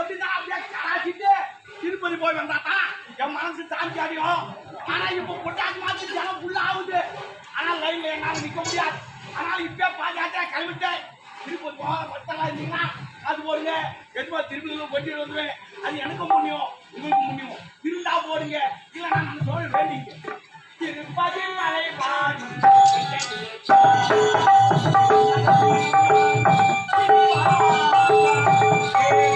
எப்படின்னா அப்படியே கலாச்சிட்டு திருப்பதி போய் வந்தாத்தா? என் மனசு தாண்டி அடியும். ஆனா இப்ப பொட்டாசி மாத்தி ஜனம் ஃபுல்லா ஆகுது. ஆனா லைன்ல என்னால நிக்க முடியாது. ஆனா இப்ப பாஜாட்டே கிளம்பிட்டேன் திருப்பதி போக பத்தலாம் இருந்தீங்கன்னா அது போடுங்க. எதுமா திருப்பதி கொட்டி வந்துருவேன். அது எனக்கும் முடியும் உங்களுக்கு முடியும் இருந்தா போடுங்க. இல்லைன்னா நான் சொல்ல வேண்டிங்க திருப்பதி மலை